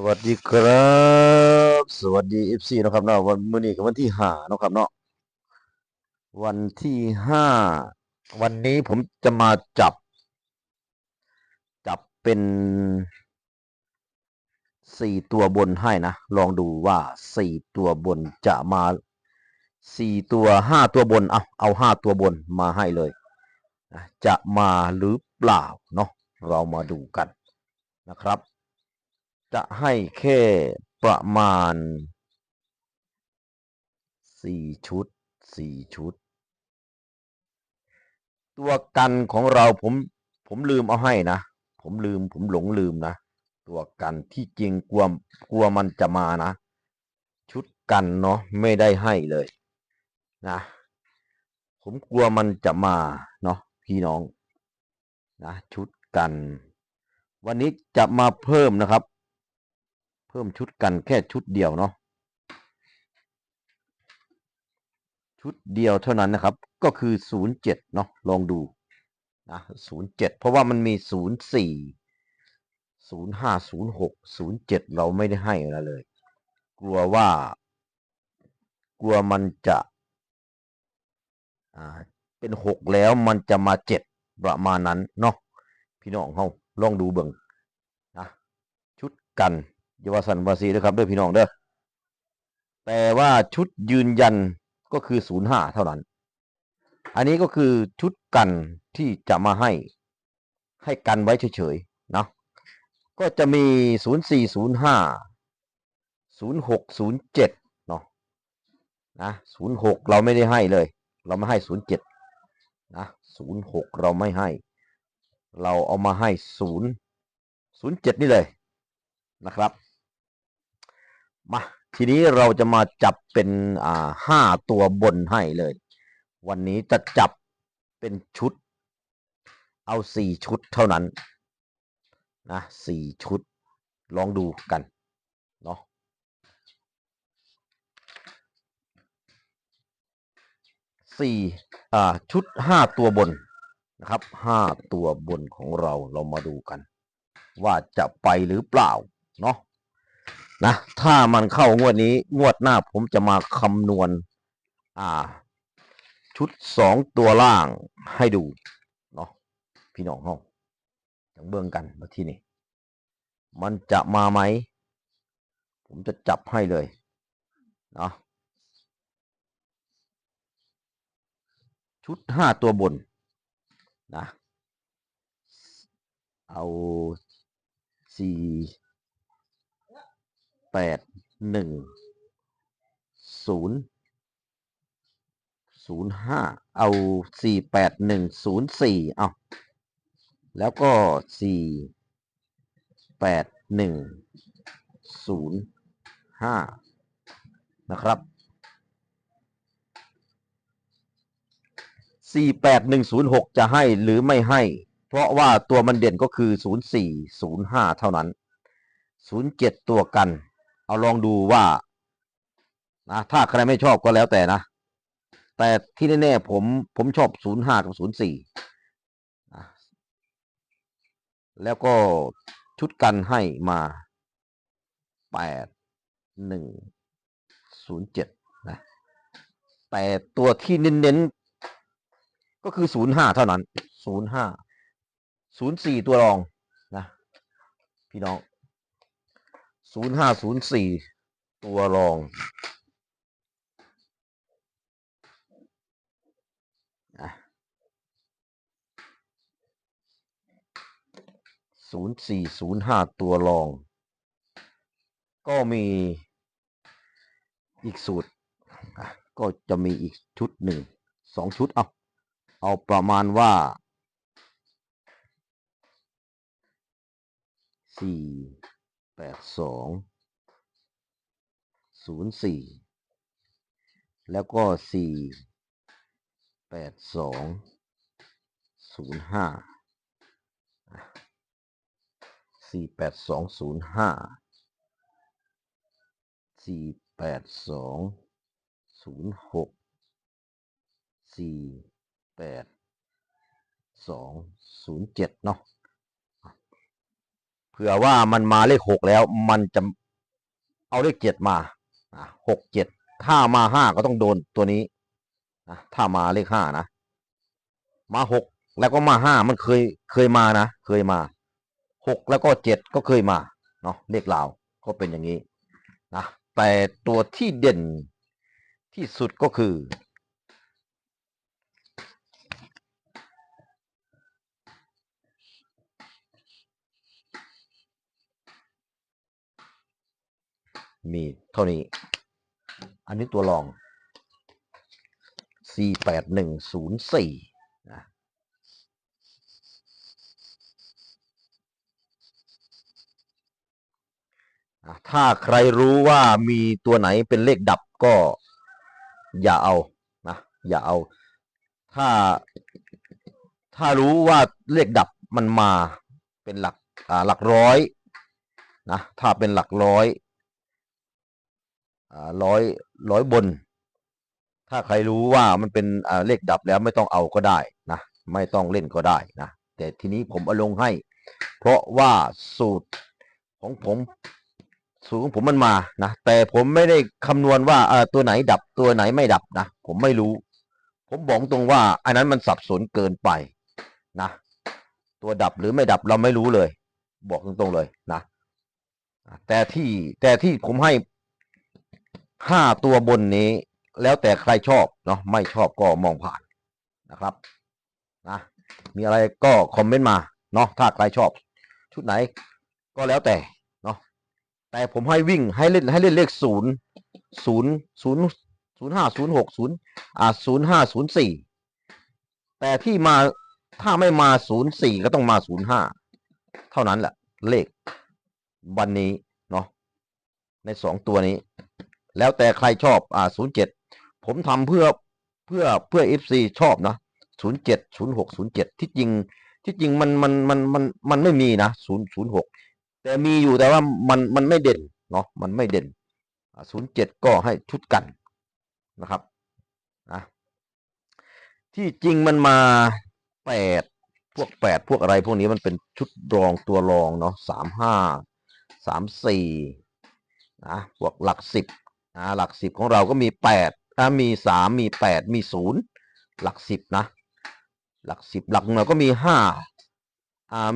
สวัสดีครับ สวัสดีเอฟซีนะครับเนาะวันมื้อนี้ก็วันที่ห้านะครับเนาะวันที่ห้าวันนี้ผมจะมาจับ จับเป็นสี่ตัวบนให้นะ ลองดูว่าสี่ตัวบนจะมาสี่ตัวห้าตัวบน เอาเอาห้าตัวบนมาให้เลย จะมาหรือเปล่าเนาะเรามาดูกันนะครับ จะให้แค่ประมาณสี่ชุดสี่ชุด ตัวกันของเราผมผมลืมเอาให้นะ ผมลืมผมหลงลืมนะ ตัวกันที่จริงกลัวกลัวมันจะมานะ ชุดกันเนาะไม่ได้ให้เลยนะ ผมกลัวมันจะมาเนาะพี่น้องนะชุดกัน วันนี้จะมาเพิ่มนะครับ เพิ่มชุดกันแค่ชุดเดียวเนาะชุดเดียวเท่านั้นนะครับ ก็คือศูนย์เจ็ดเนาะลองดูนะศูนย์เจ็ดเพราะว่ามันมีศูนย์สี่ศูนย์ห้าศูนย์หกศูนย์เจ็ดเราไม่ได้ให้อะไรเลย กลัวว่า กลัวมันจะอ่าเป็นหกแล้วมันจะมาเจ็ดประมาณนั้นเนาะพี่น้องเฮาลองดูเบิ่งนะชุดกัน อยาวาสันวาซีด้วยครับด้วยพี่น้องเด้อแต่ว่าชุดยืนยันก็คือศูนย์ห้าเท่านั้น อันนี้ก็คือชุดกันที่จะมาให้ให้กันไว้เฉยๆนะก็จะมีศูนย์สี่ศูนย์ห้าศูนย์หกศูนย์เจ็ดเนาะนะศูนย์หกเราไม่ได้ให้เลย เราไม่ให้ศูนย์เจ็ดนะศูนย์หกเราไม่ให้ เราเอามาให้ศูนย์ศูนย์เจ็ดนี่เลยนะครับ มาทีนี้เราจะมาจับเป็นอ่าห้าตัวบนให้เลย วันนี้จะจับเป็นชุด เอาสี่ชุดเท่านั้นนะสี่ชุดลองดูกันเนาะสี่อ่าชุดห้าตัวบนนะครับห้าตัวบนของเราเรามาดูกัน ว่าจะไปหรือเปล่าเนาะ นะถ้ามันเข้างวดนี้ งวดหน้าผมจะมาคำนวณ อ่า ชุดสองตัวล่างให้ดูเนาะพี่น้องห้องจังเบื้องกันมาที่นี่มันจะมาไหม ผมจะจับให้เลยเนาะชุดห้าตัวบนนะ เอาสี่ แปดหนึ่งศูนย์ศูนย์ห้าเอาสี่แปดหนึ่งศูนย์สี่เอาแล้วก็สี่แปดหนึ่งศูนย์ห้านะครับสี่แปดหนึ่งศูนย์หกจะให้หรือไม่ให้ เพราะว่าตัวมันเด่นก็คือศูนย์สี่ศูนย์ห้าเท่านั้นศูนย์เจ็ดตัวกัน เอาลองดูว่านะถ้าใครไม่ชอบก็แล้วแต่นะ แต่ที่แน่ๆผมผมชอบศูนย์ห้ากับศูนย์สี่นะแล้วก็ชุดกันให้มาแปดหนึ่งศูนย์เจ็ดนะแต่ตัวที่เน้นๆ ก็คือศูนย์ห้าเท่านั้นศูนย์ห้าศูนย์สี่ตัวรองนะ พี่น้อง ศูนย์ห้าศูนย์สี่ตัวรองศูนย์สี่ศูนย์ห้าตัวรอง ก็มีอีกสูตร ก็จะมีอีกชุดหนึ่งสองชุด เอา เอาประมาณว่าสี่ แปดสองศูนย์สี่แล้วก็สี่แปดสองศูนย์ห้าสี่แปดสองศูนย์ห้าสี่แปดสองศูนย์หกสี่แปดสองศูนย์เจ็ดเนาะ ผื่อว่ามันมาเลขหกแล้ว มันจะเอาเลขเจ็ดมาหกเจ็ดถ้ามาห้าก็ต้องโดนตัวนี้นะถ้ามาเลขห้านะ มาหกแล้วก็มาห้ามันเคยเคยมานะ เคยมาหกแล้วก็เจ็ดก็เคยมาเนาะเลขลาวก็เป็นอย่างนี้นะแต่ตัวที่เด่นที่สุดก็คือ มีเท่านี้ อันนี้ตัวรอง 4 8 1 0 4นะอะถ้าใครรู้ว่ามีตัวไหนเป็นเลขดับก็อย่าเอานะอย่าเอา ถ้า ถ้ารู้ว่าเลขดับมันมาเป็นหลักอ่าหลักร้อยนะถ้าเป็นหลักร้อย ร้อยร้อยบน ถ้าใครรู้ว่ามันเป็นเลขดับแล้วไม่ต้องเอาก็ได้นะไม่ต้องเล่นก็ได้นะแต่ทีนี้ผมเอาลงให้ เพราะว่าสูตรของผมสูตรของผมมันมานะแต่ผมไม่ได้คำนวณว่าตัวไหนดับตัวไหนไม่ดับนะผมไม่รู้ ผมบอกตรงว่า อันนั้นมันสับสนเกินไปนะตัวดับหรือไม่ดับเราไม่รู้เลย บอกตรงๆเลยนะแต่ที่แต่ที่ผมให้ ห้าตัวบนนี้ แล้วแต่ใครชอบเนาะไม่ชอบก็มองผ่านนะครับนะมีอะไรก็คอมเมนต์มาเนาะถ้าใครชอบ ชุดไหนก็แล้วแต่เนาะแต่ผมให้วิ่งให้เล่นให้เล่นเลขศูนย์ศูนย์ศูนย์ศูนย์ห้าศูนย์หกศูนย์อ่าศูนย์ห้าศูนย์สี่แต่ที่มาถ้าไม่มาศูนย์สี่ก็ต้องมาศูนย์ห้าเท่านั้นแหละเลขวันนี้เนาะในสองตัวนี้ แล้วแต่ใครชอบอ่าศูนย์เจ็ดผมทำเพื่อเพื่อเพื่อเอฟซีชอบนะศูนย์เจ็ดศูนย์หกศูนย์เจ็ดที่จริงที่จริงมันมันมันมันมันไม่มีนะศูนย์ศูนย์หกแต่มีอยู่แต่ว่ามันมันไม่เด่นเนาะมันไม่เด่นศูนย์เจ็ดก็ให้ชุดกันนะครับนะที่จริงมันมาแปดพวกแปดพวกอะไรพวกนี้มันเป็นชุดรองตัวรองเนาะสามห้าสามสี่นะพวกหลักสิบ หลักสิบของเราก็มีแปดถ้ามีสามมีแปดมีศูนย์หลักสิบนะ หลักสิบหลักหน่วยก็มีห้า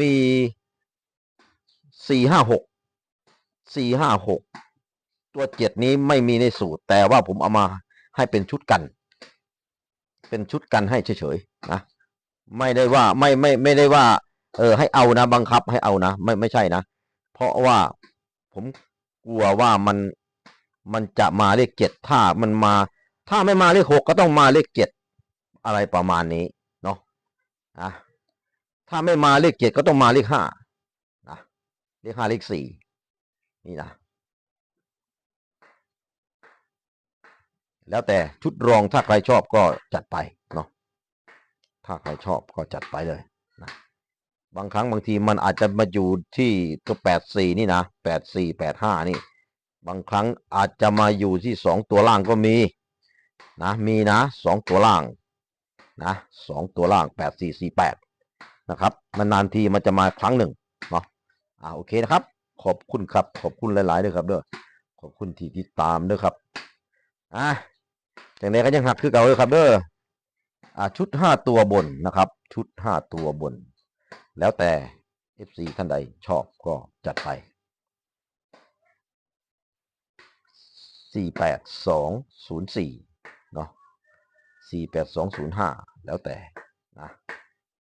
มีสี่ห้าหกสี่ห้าหกตัวเจ็ดนี้ไม่มีในสูตร แต่ว่าผมเอามาให้เป็นชุดกัน เป็นชุดกันให้เฉยๆนะไม่ได้ว่าไม่ไม่ไม่ได้ว่า เออ ให้เอานะ บังคับให้เอานะ ไม่ไม่ใช่นะ เพราะว่าผมกลัวว่ามัน มันจะมาเลขเจ็ดถ้ามันมา ถ้าไม่มาเลขหกก็ต้องมาเลขเจ็ดอะไรประมาณนี้เนาะอะถ้าไม่มาเลขเจ็ดก็ต้องมาเลขห้านะเลขห้าเลขสี่นี่นะแล้วแต่ชุดรองถ้าใครชอบก็จัดไปเนาะถ้าใครชอบก็จัดไปเลยนะบางครั้งบางทีมันอาจจะมาอยู่ที่ตัวแปดสี่นี่นะแปดสี่แปดห้านี่ บางครั้งอาจจะมาอยู่ที่สองตัวล่างก็มีนะมีนะสองตัวล่างนะสองตัวล่างแปดสี่สี่แปดนะครับนานๆทีมันจะมาครั้งหนึ่งเนาะอ่าโอเคนะครับ ขอบคุณครับ ขอบคุณหลายๆด้วยครับเด้อขอบคุณที่ติดตามด้วยครับอะอย่างไรก็ยังหักคือเก่าเลยครับเด้ออ่าชุดห้าตัวบนนะครับ ชุดห้าตัวบน แล้วแต่ FC ท่านใดชอบก็จัดไป 48204เนาะ48205 แล้วแต่นะ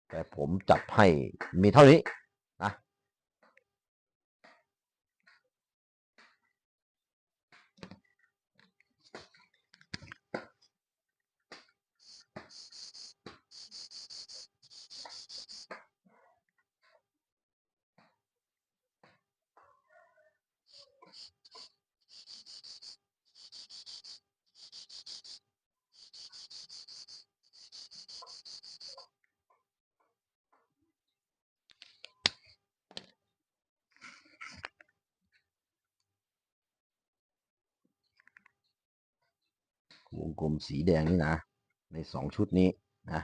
แต่ผมจับให้มีเท่านี้นะ วง กลมสีแดงนี่นะ ในสองชุดนี้นะ